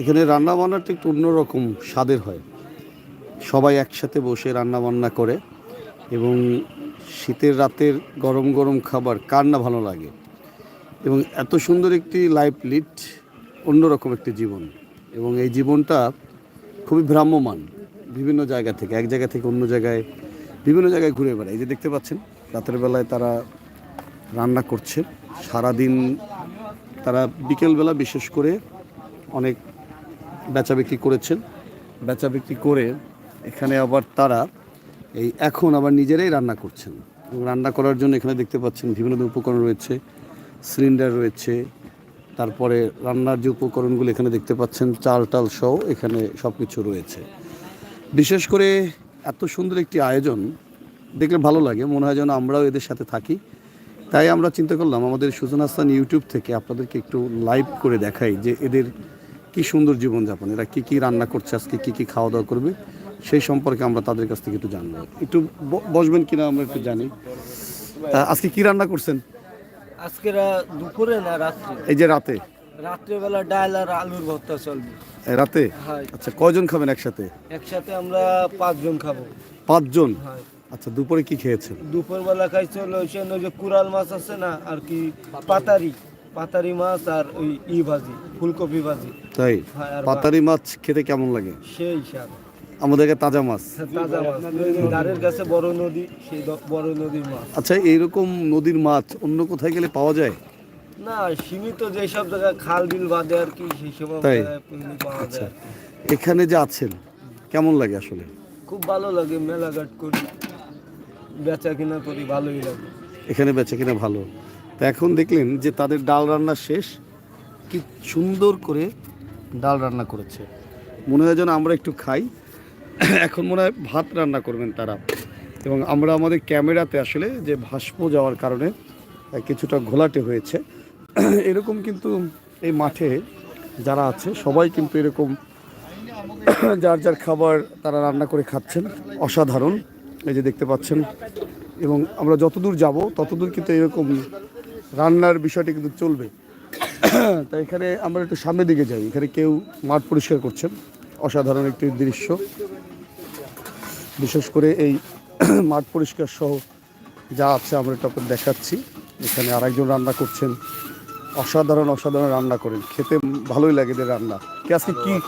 এখানে রান্না বান্নাটা একটু অন্যরকম স্বাদের হয়। সবাই একসাথে বসে রান্না বান্না করে এবং শীতের রাতের গরম গরম খাবার কার না ভালো লাগে এবং এত সুন্দর একটি লাইফ লিড অন্যরকম একটি জীবন এবং এই জীবনটা খুবই ভ্রাম্যমান বিভিন্ন জায়গা থেকে, এক জায়গা থেকে অন্য জায়গায়, বিভিন্ন জায়গায় ঘুরে বেড়ায়। এই যে দেখতে পাচ্ছেন, রাতের বেলায় তারা রান্না করছে। সারাদিন তারা বিকেলবেলা বিশেষ করে অনেক বেচা বিক্রি করেছেন। বেচা বিক্রি করে এখানে আবার তারা এই এখন আবার নিজেরাই রান্না করছেন। রান্না করার জন্য এখানে দেখতে পাচ্ছেন বিভিন্ন ধরনের উপকরণ রয়েছে, সিলিন্ডার রয়েছে, তারপরে রান্নার যে উপকরণগুলো এখানে দেখতে পাচ্ছেন, চাল টাল সহ এখানে সব কিছু রয়েছে। বিশেষ করে এত সুন্দর একটি আয়োজন দেখলে ভালো লাগে, মনে হয় যেন আমরাও এদের সাথে থাকি। তাই আমরা চিন্তা করলাম, আমাদের সুজন হাসান ইউটিউব থেকে আপনাদেরকে একটু লাইভ করে দেখাই যে এদের কি সুন্দর জীবনযাপন এরা কি কি রান্না করছে আজকে কি কি খাওয়া দাওয়া করবে সেই সম্পর্কে আমরা তাদের কাছ থেকে একটু জানব। একটু বসবেন কিনা আমরা একটু জানি। আজকে কি রান্না করছেন? আজকে দুপুরে না রাত্রে? এই যে রাতে? রাত্রেবেলা ডাল আর আলুর ভর্তা চলবে। রাতে? আচ্ছা কয়জন খাবেন একসাথে? একসাথে আমরা পাঁচজন খাব। পাঁচজন? আচ্ছা দুপুরে কি খেয়েছেন? দুপুরবেলা খাইছে হলো ওই যে কুরাল মাছ আছে না আর কি পাতারি। পাতারি মাছ আর ওই ই ভাজি ফুলকপি ভাজি। তাই? হ্যাঁ, পাতারি মাছ খেতে কেমন লাগে? সেই স্বাদ। আমাদেরকে তাজা মাছ। তাজা মাছ। ধারের কাছে বড় নদী সেই বড় নদীর মাছ। আচ্ছা এইরকম নদীর মাছ অন্য কোথায় গেলে পাওয়া যায়? না সীমিত যেসব জায়গায় খাল বিল বাদে আর কি সেই সব পাওয়া আচ্ছা। যায় এখানে যে আছেন কেমন লাগে আসলে? খুব ভালো লাগে মেলাঘাট করি বেচা কিনা করি ভালোই লাগে। এখানে বেচা কিনা ভালো। তো এখন দেখলেন যে তাদের ডাল রান্না শেষ। কি সুন্দর করে ডাল রান্না করেছে। মনে হয় যেন আমরা একটু খাই। এখন মনে হয় ভাত রান্না করবেন তারা। এবং আমরা আমাদের ক্যামেরাতে আসলে যে ভাস্প যাওয়ার কারণে কিছুটা ঘোলাটে হয়েছে। এরকম কিন্তু এই মাঠে যারা আছে, সবাই কিন্তু এরকম যার যার খাবার তারা রান্না করে খাচ্ছেন, অসাধারণ। এই যে দেখতে পাচ্ছেন। এবং আমরা যতদূর যাব, ততদূর কিন্তু এরকম রান্নার বিষয়টি কিন্তু চলবে। তাই এখানে আমরা একটু সামনের দিকে যাই। এখানে কেউ মাঠ পরিষ্কার করছেন। অসাধারণ একটি দৃশ্য। বিশেষ করে এই মাঠ পরিষ্কার সহ যা আছে আমরা এটা আপনাদের দেখাচ্ছি। এখানে আরেকজন রান্না করছেন। অসাধারণ অসাধারণ রান্না করেন। খেতে ভালোই লাগে এদের রান্না। কে আজকে কি?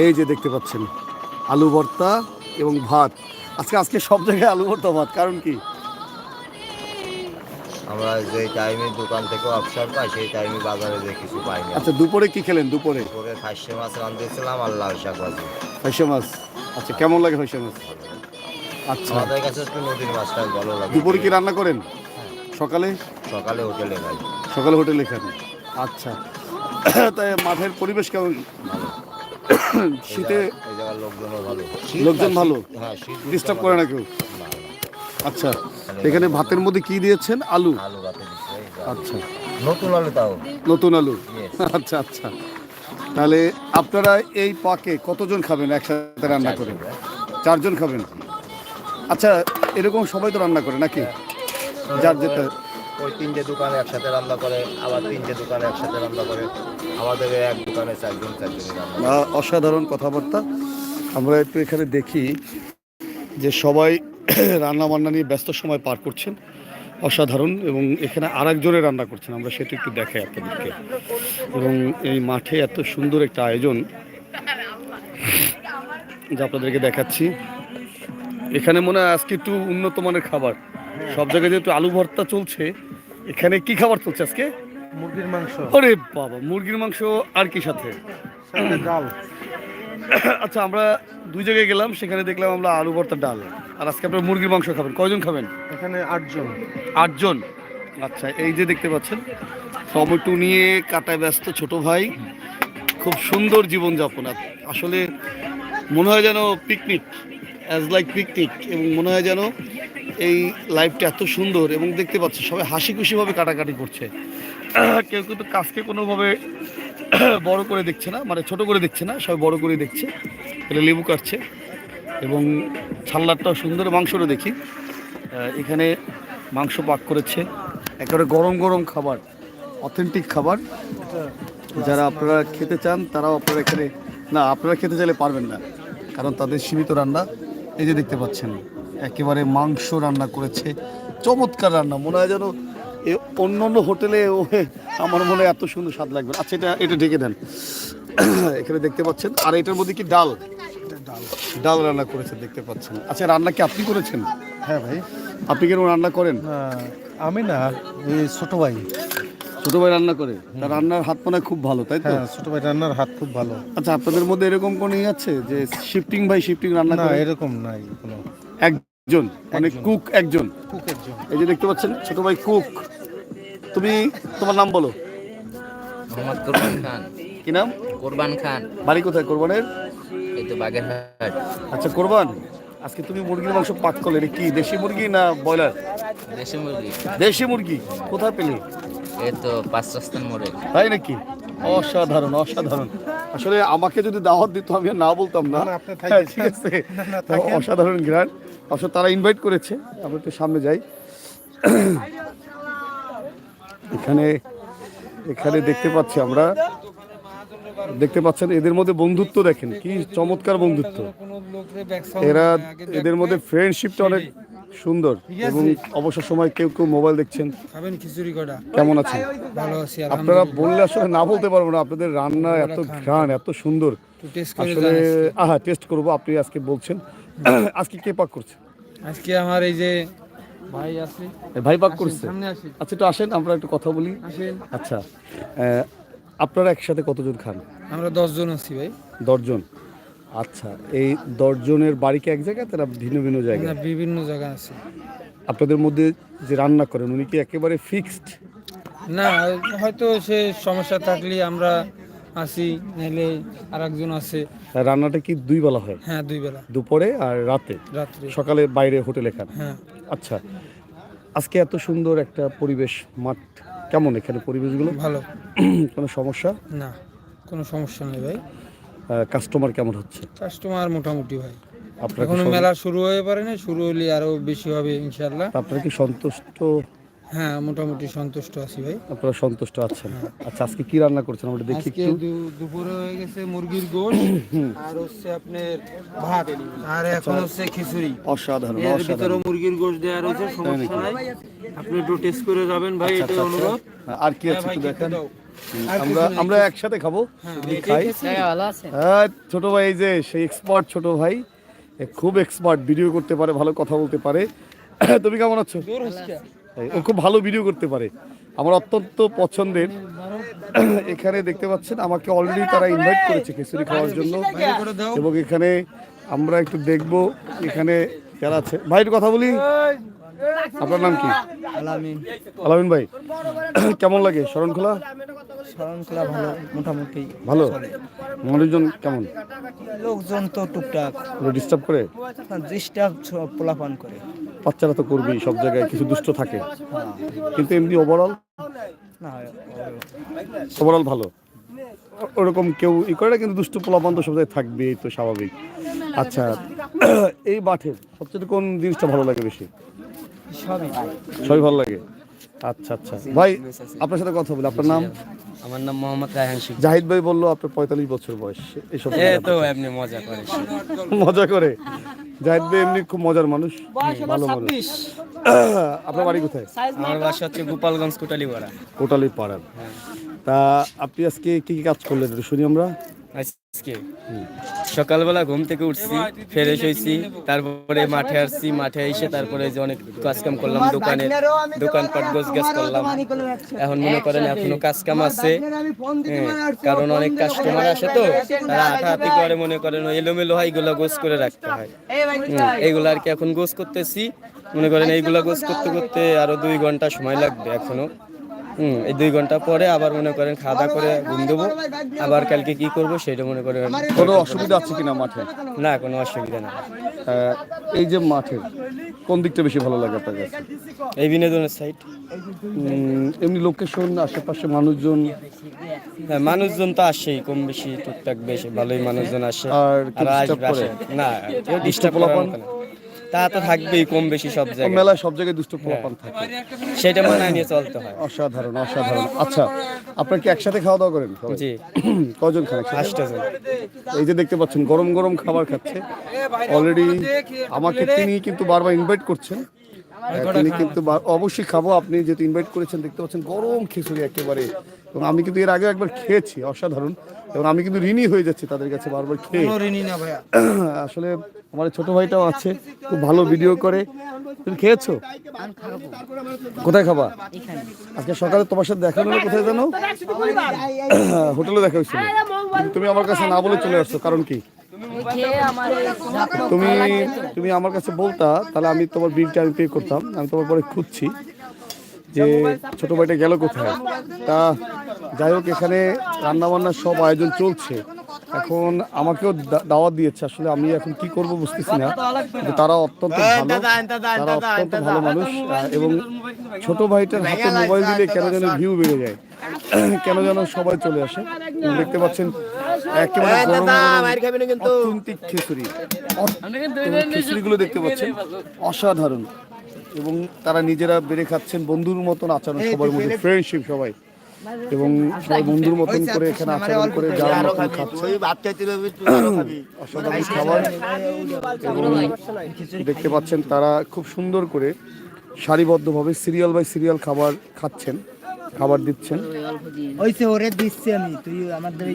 এই যে দেখতে পাচ্ছেন। আলু ভর্তা এবং ভাত। আজকে আজকে সব জায়গায় আলু ভর্তা, ভাত। কারণ কি? আমরা যে টাইমে দোকান থেকে অবসর পাই সেই টাইমে বাজারে যে কিছু পাই না। আচ্ছা দুপুরে কি খেলেন? দুপুরে? পরে খাসি মাছ রাঁধতেছিলাম আর লাল শাক ভাজি। হাইসা মাছ। আচ্ছা কেমন লাগে হাইসা মাছ? আচ্ছা। আমাদের কাছে একটু নদীর মাছটা ভালো লাগে। দুপুরে কি রান্না করেন? সকালে? সকালে হোটেলে খাই। সকালে হোটেলে খান। আচ্ছা। তাই মাঠের পরিবেশ কেমন? শীতে? এই জায়গার লোকজনও ভালো। লোকজন ভালো? হ্যাঁ ডিস্টার্ব করে না কেউ। আচ্ছা এখানে ভাতের মধ্যে কি দিয়েছেন? আলু? আলু। আচ্ছা। নতুন আলু তাও। নতুন আলু? আচ্ছা আচ্ছা। তাহলে আপনারা এই পাকে কতজন খাবেন একসাথে রান্না করে? চারজন খাবেন? আচ্ছা এরকম সবাই তো রান্না করে নাকি? যার যেটা ওই তিনটে দোকানে একসাথে রান্না করে আবার তিনটে দোকানে একসাথে রান্না করে। আমাদের এক দোকানে চারজন চারজন অসাধারণ কথাবার্তা। আমরা একটু এখানে দেখি যে সবাই রান্না বান্না নিয়ে ব্যস্ত সময় পার করছেন অসাধারণ এবং এখানে আর আরেকজনে রান্না করছেন আমরা সেটা একটু দেখাই আপনাদেরকে। এবং এই মাঠে এত সুন্দর একটা আয়োজন যা আপনাদেরকে দেখাচ্ছি। এখানে মনে হয় আজকে একটু উন্নত মানের খাবার। সব জায়গায় যেহেতু আলু ভর্তা চলছে এখানে কি খাবার চলছে আজকে? মুরগির মাংস। আরে বাবা মুরগির মাংস আর কি সাথে ডাল। আচ্ছা আমরা দুই জায়গায় গেলাম সেখানে দেখলাম আমরা আলু ভর্তা ডাল। আর আজকে আপনারা মুরগির মাংস খাবেন। কয়জন খাবেন? এখানে আটজন। আটজন? আচ্ছা এই যে দেখতে পাচ্ছেন টমেটো নিয়ে কাটায় ব্যস্ত ছোট ভাই। খুব সুন্দর জীবনযাপন। আসলে মনে হয় যেন পিকনিক অ্যাজ লাইক পিকনিক এবং মনে হয় যেন এই লাইফটা এত সুন্দর। এবং দেখতে পাচ্ছি সবাই হাসি খুশিভাবে কাটাকাটি করছে। কেউ কিন্তু কাজকে কোনোভাবে বড় করে দেখছে না মানে ছোট করে দেখছে না, সবাই বড় করে দেখছে। এটা লেবু কাটছে এবং ছাল্লারটাও সুন্দর, মাংসটা দেখি। এখানে মাংস পাক করেছে। একেবারে গরম গরম খাবার, অথেন্টিক খাবার। যারা আপনারা খেতে চান, তারাও আপনারা এখানে, না, আপনারা খেতে চাইলে পারবেন না, কারণ তাদের সীমিত রান্না। এই যে দেখতে পাচ্ছেন, একেবারে মাংস রান্না করেছে, চমৎকার রান্না। মনে হয় যেন অন্য অন্য হোটেলে ও আমার মনে হয় এত সুন্দর স্বাদ লাগবে আচ্ছা এটা এটা ঢেকে দেন। এখানে দেখতে পাচ্ছেন। আর এটার মধ্যে কি ডাল? ডাল রান্না করেছেন দেখতে পাচ্ছেন। আচ্ছা রান্না কি আপনি করেছেন? হ্যাঁ ভাই। আপনি কেন রান্না করেন? আমি না এই ছোট ভাই। ছোট ভাই রান্না করে? তার রান্নার হাত মনে খুব ভালো তাই তো? হ্যাঁ ছোট ভাই রান্নার হাত খুব ভালো। আচ্ছা আপনাদের মধ্যে এরকম কোনো আছে যে শিফটিং ভাই শিফটিং রান্না করে? এরকম নাই কোনো। একজন মানে কুক একজন। কুক একজন। এই যে দেখতে পাচ্ছেন ছোট ভাই কুক। তুমি তোমার নাম বলো। মোহাম্মদ কোরবান খান। কি নাম? কোরবান খান। বাড়ি কোথায় কোরবানের? এই তো বাগেরহাট। আচ্ছা কোরবান আজকে তুমি মুরগির মাংস পাক করলে এটা কি দেশি মুরগি না ব্রয়লার? দেশি মুরগি। দেশি মুরগি কোথায় পেলে? এই তো পাঁচ রাস্তার মোড়ে। তাই নাকি? অসাধারণ অসাধারণ। আসলে আমাকে যদি দাওয়াত দিত আমি না বলতাম না। ঠিক আছে। অসাধারণ গ্রান আসলে তারা ইনভাইট করেছে আমরা একটু সামনে যাই। এখানে এখানে দেখতে পাচ্ছি আমরা। দেখতে পাচ্ছেন এদের মধ্যে বন্ধুত্ব দেখেন কি চমৎকার বন্ধুত্ব। এরা এদের মধ্যে ফ্রেন্ডশিপটা অনেক সুন্দর এবং অবসর সময় কেউ কেউ মোবাইল দেখছেন। খাবেন খিচুড়ি কটা? কেমন আছেন? ভালো আছি আপনারা বললে আসলে না বলতে পারব না আপনাদের রান্না এত ঘ্রাণ এত সুন্দর। আসলে। আহা টেস্ট করব আপনি আজকে বলছেন। আজকে কে পাক করছে? আজকে আমার এই যে ভাই আছে। ভাই পাক করছে? আচ্ছা একটু আসেন আমরা একটু কথা বলি। আচ্ছা আপনারা একসাথে কতজন খান? আমরা দশজন আছি ভাই। দশজন। আচ্ছা এই দশজনের বাড়ি কি এক জায়গায় তারা ভিন্ন ভিন্ন জায়গায়? বিভিন্ন জায়গা আছে। আপনাদের মধ্যে যে রান্না করেন উনি কি একেবারে ফিক্সড না হয়তো সে সমস্যা থাকলে আমরা আসি নাহলে আর একজন আছে রান্নাটা কি দুই বেলা হয়? হ্যাঁ দুই বেলা। দুপুরে আর রাতে? রাত্রে। সকালে বাইরে হোটেলে খান? হ্যাঁ। আচ্ছা আজকে এত সুন্দর একটা পরিবেশ মাঠ কেমন এখানে পরিবেশগুলো? ভালো। কোনো সমস্যা? না কোনো সমস্যা নেই ভাই। কাস্টমার কেমন হচ্ছে? কাস্টমার মোটামুটি ভাই। আপনারা এখনও মেলা শুরু হয়ে পারে না শুরু হলে আরও বেশি হবে ইনশাল্লাহ আপনারা কি সন্তুষ্ট? হ্যাঁ মোটামুটি সন্তুষ্ট আছি ভাই। আপনারা সন্তুষ্ট আছেন? আচ্ছা আজকে কি রান্না করছেন? আমরা দেখি আজকে দুপুরে হয়ে গেছে মুরগির গোশ আর হচ্ছে আপনার ভাত আর এখন হচ্ছে খিচুড়ি। অসাধারণ এর ভিতরে মুরগির গোশ দেওয়া রয়েছে সমস্যা নাই। আপনি একটু টেস্ট করে যাবেন ভাই আচ্ছা, এটা আচ্ছা, অনুরোধ। আচ্ছা। আর কি আছে একটু দেখেন। আমরা আমরা একসাথে খাব হ্যাঁ, খাই। হ্যাঁ ছোট ভাই এই যে সেই এক্সপার্ট ছোট ভাই খুব এক্সপার্ট ভিডিও করতে পারে ভালো কথা বলতে পারে। তুমি কেমন আছো? ও খুব ভালো ভিডিও করতে পারে। আমার অত্যন্ত পছন্দের। এখানে দেখতে পাচ্ছেন আমাকে অলরেডি তারা ইনভাইট করেছে খিচুড়ি খাওয়ার জন্য। করে দাও এবং এখানে আমরা একটু দেখব এখানে যারা আছে। ভাই একটু কথা বলি। আপনার নাম কি? আলামিন। আলামিন ভাই। কেমন লাগে? শরণখোলা? শরণখোলা ভালো মোটামুটি। ভালো? মানুষজন কেমন? লোকজন তো টুকটাক। ডিস্টার্ব করে? ডিস্টার্ব পোলাপান করে। বাচ্চারা তো করবেই সব জায়গায় কিছু দুষ্ট থাকে। কিন্তু এমনি ওভারঅল না ওভারঅল ভালো। ওরকম কেউ ই করে না কিন্তু দুষ্ট পোলাপান তো সব জায়গায় থাকবে তো স্বাভাবিক। আচ্ছা এই মাঠের সবচেয়ে কোন জিনিসটা ভালো লাগে বেশি? সবই সবই ভালো লাগে? আচ্ছা আচ্ছা। ভাই আপনার সাথে কথা বলি আপনার নাম? আমার নাম মোহাম্মদ রায়হান শিখ জাহিদ ভাই বলল আপনার পঁয়তাল্লিশ বছর বয়স এইসব এ তো এমনি মজা করে। মজা করে? জাহিদ ভাই এমনি খুব মজার মানুষ। ভালো মানুষ। আপনার বাড়ি কোথায়? আমার বাসা হচ্ছে গোপালগঞ্জ কোটালিপাড়া। কোটালি পাড়ার তা আপনি আজকে কি কি কাজ করলেন শুনি আমরা। আজকে। সকালবেলা ঘুম থেকে উঠছি ফ্রেশ হয়েছি তারপরে মাঠে আসছি মাঠে এসে তারপরে যে অনেক কাজ কাম করলাম দোকানে দোকানপাট গোছ গাছ করলাম। এখন মনে করেন এখনও কাজ কাম আছে কারণ অনেক কাস্টমার আসে তো তারা হাঁটাহাঁটি করে মনে করেন এলোমেলো হয় এগুলো গোছ করে রাখতে হয়। হুম, এইগুলো আর কি এখন গোছ করতেছি। মনে করেন এইগুলা গোছ করতে করতে আরও দুই ঘণ্টা সময় লাগবে এখনও। হুম এই দুই ঘণ্টা পরে আবার মনে করেন খাওয়া করে ঘুম দেবো। আবার কালকে কি করব সেটা মনে করেন কোনো অসুবিধা আছে কিনা মাঠে? না কোনো অসুবিধা না এই যে মাঠের কোন দিকটা বেশি ভালো লাগে আপনার কাছে? এই বিনোদনের সাইট এমনি লোকেশন আশেপাশে মানুষজন? হ্যাঁ মানুষজন তো আসেই কম বেশি টুকটাক বেশি ভালোই মানুষজন আসে। আর আসবে না ডিস্টার্ব পোলাপান? তা তো থাকবেই কম বেশি সব জায়গায়। মেলায় সব জায়গায় দুষ্ট পোলাপান থাকে। সেটা মানায় নিয়ে চলতে হয়। অসাধারণ অসাধারণ। আচ্ছা আপনার কি একসাথে খাওয়া দাওয়া করেন জি। কজন খান একসাথে? জন। এই যে দেখতে পাচ্ছেন গরম গরম খাবার খাচ্ছে। অলরেডি আমাকে তিনি কিন্তু বারবার ইনভাইট করছেন। আহ, তিনি কিন্তু অবশ্যই খাব। আপনি যেহেতু ইনভাইট করেছেন দেখতে পাচ্ছেন গরম খিচুড়ি একেবারে। এবং আমি কিন্তু এর আগে একবার খেয়েছি অসাধারণ। এবং আমি কিন্তু ঋণী হয়ে যাচ্ছি তাদের কাছে বারবার খেয়ে। আসলে আমার ছোট ভাইটাও আছে, খুব ভালো ভিডিও করে। তুমি খেয়েছো? কোথায় খাবা? আজকে সকালে তোমার সাথে দেখা হলো, কোথায় জানো? হোটেলে দেখা হয়েছিল। তুমি আমার কাছে না বলে চলে আসছো, কারণ কি? তুমি তুমি আমার কাছে বলতা, তাহলে আমি তোমার বিলটা আমি পে করতাম, আমি তোমার পরে খুঁজছি যে ছোট ভাইটা গেল কোথায়। তা যাই হোক, এখানে রান্না বান্নার সব আয়োজন চলছে। এখন আমাকেও দা- দাওয়াত দিয়েছে। আসলে আমি এখন কি করব বুঝতেছি না। তারা অত্যন্ত ভালো তারা অত্যন্ত ভালো মানুষ এবং ছোট ভাইটার হাতে মোবাইল দিলে কেন যেন ভিউ বেড়ে যায়। কেন যেন সবাই চলে আসে। দেখতে পাচ্ছেন একেবারে গরম গরম অত্যন্তিক খিচুড়ি। খিচুড়িগুলো দেখতে পাচ্ছেন। অসাধারণ। এবং তারা নিজেরা বেড়ে খাচ্ছেন বন্ধুর মতন আচরণ সবার মধ্যে। ফ্রেন্ডশিপ সবাই। এবং সবাই বন্ধুর মতন করে এখানে আচরণ করে যাওয়ার মতন খাচ্ছে। অসাধারণ খাবার। এবং দেখতে পাচ্ছেন তারা খুব সুন্দর করে সারিবদ্ধভাবে সিরিয়াল বাই সিরিয়াল খাবার খাচ্ছেন খাবার দিচ্ছেন। ওইসে ওরে দিচ্ছি আমি তুই আমাদের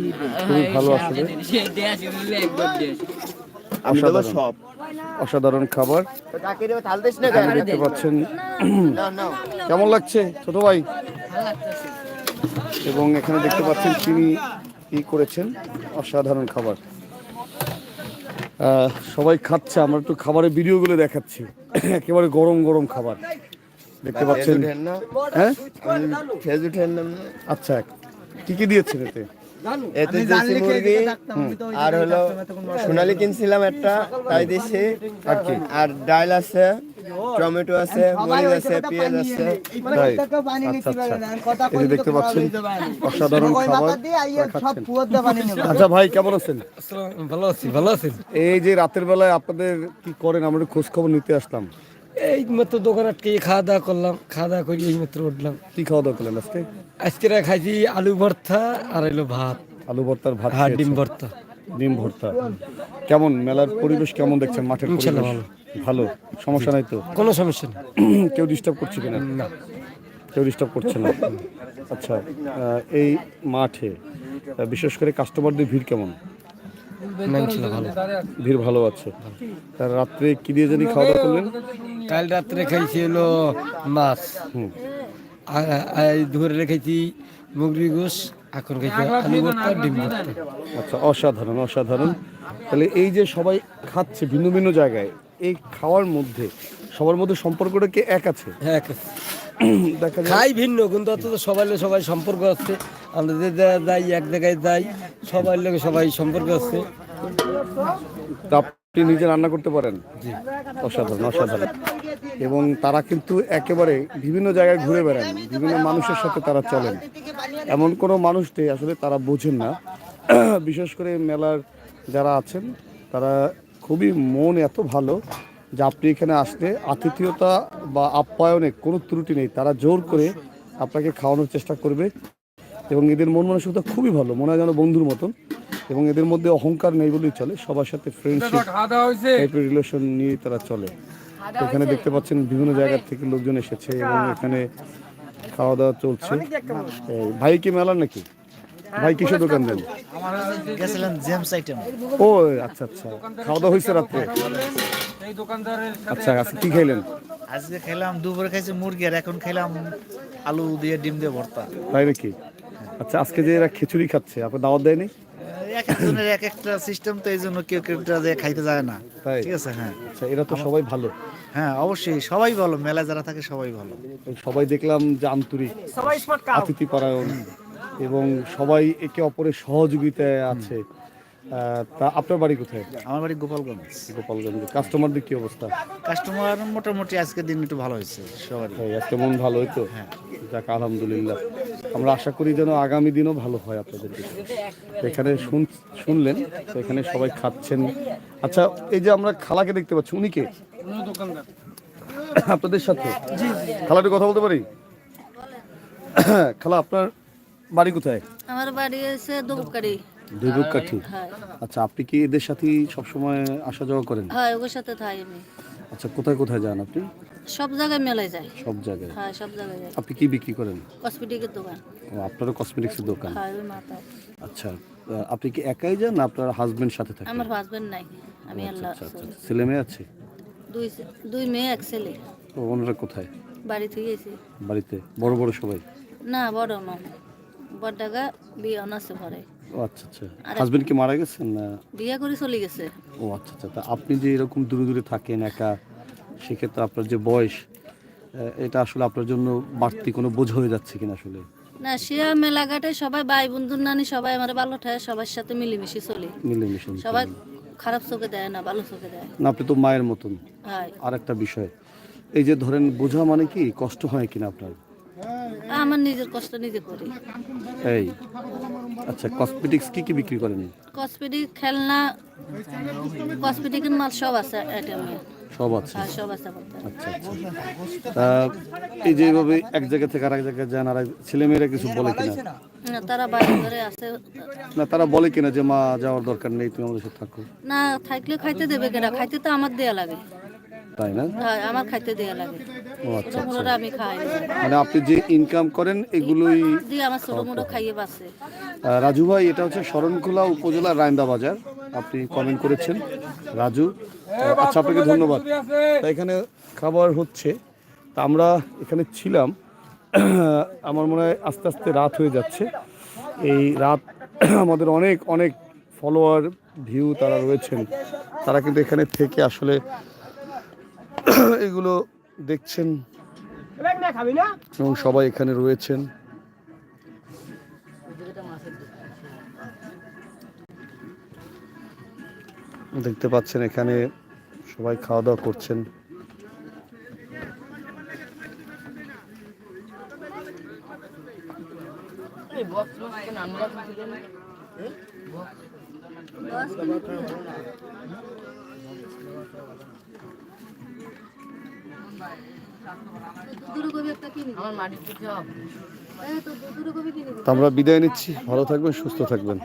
খুবই ভালো আসলে। অসাধারণ। অসাধারণ খাবার। দেখতে পাচ্ছেন কেমন লাগছে ছোট ভাই? এবং এখানে দেখতে পাচ্ছেন তিনি কি করেছেন? অসাধারণ খাবার। আহ, সবাই খাচ্ছে আমরা একটু খাবারের ভিডিওগুলো দেখাচ্ছি। একেবারে গরম গরম খাবার। দেখতে পাচ্ছেন? হ্যাঁ? আচ্ছা কি কি দিয়েছেন এতে? এতে দেশি মুরগি আর হলো সোনালি কিনছিলাম একটা তাই দিছি আর কি? আর ডাল আছে। টমেটো আছে মরিচ আছে পেঁয়াজ আছে। তাই। আচ্ছা আচ্ছা। এই দেখতে পাচ্ছেন অসাধারণ খাবার আচ্ছা ভাই কেমন আছেন? ভালো আছি ভালো আছেন? এই যে রাতের বেলায় আপনাদের কি করেন? আমরা একটু খোঁজ খবর নিতে আসলাম। এই মাত্র দোকান আটকে খাওয়া দাওয়া করলাম খাওয়া দাওয়া করে এই মাত্র উঠলাম। কি খাওয়া দাওয়া করলেন আজকে? আজকে খাইছি আলু ভর্তা আর এলো ভাত। আলু ভর্তার ভাত আর ডিম ভর্তা। ডিম ভর্তা। কেমন? মেলার পরিবেশ কেমন দেখছেন? মাঠের পরিবেশ? ভালো সমস্যা নাই তো? কোনো সমস্যা নেই। কেউ ডিস্টার্ব করছে কিনা? না। কেউ ডিস্টার্ব করছে না? আচ্ছা এই মাঠে বিশেষ করে কাস্টমারদের ভিড় কেমন? ভিড় ভালো আছে। তার রাত্রে কি দিয়ে জানি খাওয়া দাওয়া করলেন? কাল রাত্রে খাইছি হলো মাছ। দুপুরে খাইছি মুগরি গোস এখন খাইছি আলু ভর্তা ডিম ভর্তা। আচ্ছা অসাধারণ অসাধারণ। তাহলে এই যে সবাই খাচ্ছে ভিন্ন ভিন্ন জায়গায় এই খাওয়ার মধ্যে সবার মধ্যে সম্পর্কটা কি এক আছে? হ্যাঁ দেখা যায় খাই ভিন্ন কিন্তু অত সবাই সবাই সম্পর্ক আছে। আমরা যে যাই এক জায়গায় যাই সবাই লোক সবাই সম্পর্ক আছে। আপনি নিজে রান্না করতে পারেন? অসাধারণ অসাধারণ। এবং তারা কিন্তু একেবারে বিভিন্ন জায়গায় ঘুরে বেড়ান বিভিন্ন মানুষের সাথে তারা চলেন এমন কোনো মানুষ নেই আসলে তারা বোঝেন না। বিশেষ করে মেলার যারা আছেন তারা খুবই মন এত ভালো যে আপনি এখানে আসলে আতিথেয়তা বা আপ্যায়নে কোনো ত্রুটি নেই। তারা জোর করে আপনাকে খাওয়ানোর চেষ্টা করবে এবং এদের মন মানসিকতা খুবই ভালো মনে হয় যেন বন্ধুর মতন এবং এদের মধ্যে অহংকার নেই বলেই চলে সবার সাথে ফ্রেন্ডশিপ টাইপের রিলেশন নিয়ে তারা চলে। এখানে দেখতে পাচ্ছেন বিভিন্ন জায়গা থেকে লোকজন এসেছে এবং এখানে খাওয়া দাওয়া চলছে। এই, ভাই কি মেলার নাকি? ভাই কিসের দোকান দেন? গেছিলাম জেমস আইটেম। ও আচ্ছা আচ্ছা। খাওয়া দাওয়া হয়েছে রাত্রে? আচ্ছা আজকে কি খাইলেন? আজকে খেলাম দুপুরে খাইছি মুরগি আর এখন খেলাম আলু দিয়ে ডিম দিয়ে ভর্তা। তাই নাকি? আচ্ছা আজকে যে এরা খিচুড়ি খাচ্ছে আপনার দাওয়াত দেয়নি? এক একজনের এক একটা সিস্টেম তো এই জন্য কেউ কেউ যে খাইতে যায় না। ঠিক আছে হ্যাঁ। আচ্ছা এরা তো সবাই ভালো। হ্যাঁ অবশ্যই সবাই ভালো মেলায় যারা থাকে সবাই ভালো। সবাই দেখলাম যে আন্তরিক অতিথি পরায়ণ এবং সবাই একে অপরের সহযোগিতায় আছে। তা আপনার বাড়ি কোথায়? আমার বাড়ি গোপালগঞ্জ। গোপালগঞ্জ। কাস্টমারদের কি অবস্থা? কাস্টমার মোটামুটি আজকের দিন একটু ভালো হয়েছে সবারই আজকে মন ভালো হইতো যাক আলহামদুলিল্লাহ। আমরা আশা করি যেন আগামী দিনও ভালো হয় আপনাদের এখানে শুন- শুনলেন তো এখানে সবাই খাচ্ছেন। আচ্ছা এই যে আমরা খালাকে দেখতে পাচ্ছি উনি কে? আপনাদের সাথে? খালা একটু কথা বলতে পারি? খালা আপনার বাড়ি কোথায়? আমার বাড়ি হচ্ছে দুবকারি দুর্যোগ কাঠি হ্যাঁ। আচ্ছা আপনি কি এদের সাথেই সবসময় আসা যাওয়া করেন? হ্যাঁ ওর সাথে থাই আমি। আচ্ছা কোথায় কোথায় যান আপনি? সব জায়গায় মেলে যায় সব জায়গায়? হ্যাঁ সব জায়গায় যায় আপনি কি বিক্রি করেন? কসমেটিকের দোকান। ও আপনারও কসমেটিক্সের দোকান? হ্যাঁ ওই আচ্ছা আপনি কি একাই যান আপনার হাজবেন্ড সাথে থাকেন? আমার হাজবেন্ড নাই আমি আল্লাহ আচ্ছা আচ্ছা আচ্ছা। ছেলে মেয়ে আছে? দুই দুই মেয়ে এক ছেলে। ওনারা কোথায়? বাড়ি থেকে বাড়িতে? বড় বড় সবাই? না বড় নয়। বড় বিয়ে আছে ঘরে। ও আচ্ছা আচ্ছা। হাজবেন্ড কি মারা গেছেন না? বিয়ে করে চলে গেছে। ও আচ্ছা আচ্ছা। তা আপনি যে এরকম দূরে দূরে থাকেন একা সেক্ষেত্রে আপনার যে বয়স এটা আসলে আপনার জন্য বাড়তি কোনো বোঝ হয়ে যাচ্ছে কিনা আসলে? না সে মেলাঘাটে সবাই ভাই বন্ধুর নানি সবাই আমার ভালো ঠায় সবার সাথে মিলেমিশে চলি। মিলেমিশে সবাই খারাপ চোখে দেয় না ভালো চোখে দেয়। না আপনি তো মায়ের মতন। হয়। আর একটা বিষয় এই যে ধরেন বোঝা মানে কি কষ্ট হয় কিনা আপনার? আমার নিজের কষ্ট নিজে করি। এই আচ্ছা কসমেটিক্স কি কি বিক্রি করেন? কসমেটিক খেলনা কসমেটিকের মাল সব আছে আইটেমে সব আছে? হ্যাঁ সব আছে আচ্ছা আচ্ছা। এই যে এইভাবে এক জায়গা থেকে আরেক জায়গায় যান আর ছেলেমেয়েরা কিছু বলে কিনা? না তারা বাড়ি ঘরে আছে। না তারা বলে কিনা যে মা যাওয়ার দরকার নেই তুমি আমাদের সাথে থাকো না থাকলে খাইতে দেবে কেনা। খাইতে তো আমার দেয়া লাগে। তাই না? হ্যাঁ আমার খাইতে দেয়া লাগে। ও আচ্ছা মোটো আমি খাই। মানে আপনি যে ইনকাম করেন এগুলোই দিয়ে আমার ছোট মোটো খাইয়ে রাজু ভাই এটা হচ্ছে শরণখোলা উপজেলার রায়ন্দা বাজার আপনি কমেন্ট করেছেন। রাজু আচ্ছা আপনাকে ধন্যবাদ। তা এখানে খাবার হচ্ছে। তা আমরা এখানে ছিলাম। আমার মনে হয় আস্তে আস্তে রাত হয়ে যাচ্ছে। এই রাত আমাদের অনেক অনেক ফলোয়ার ভিউ তারা রয়েছেন। তারা কিন্তু এখানে থেকে আসলে এগুলো দেখছেন। এবং সবাই এখানে রয়েছেন। দেখতে পাচ্ছেন এখানে সবাই খাওয়া দাওয়া করছেন। আমরা বিদায় নিচ্ছি। ভালো থাকবেন সুস্থ থাকবেন।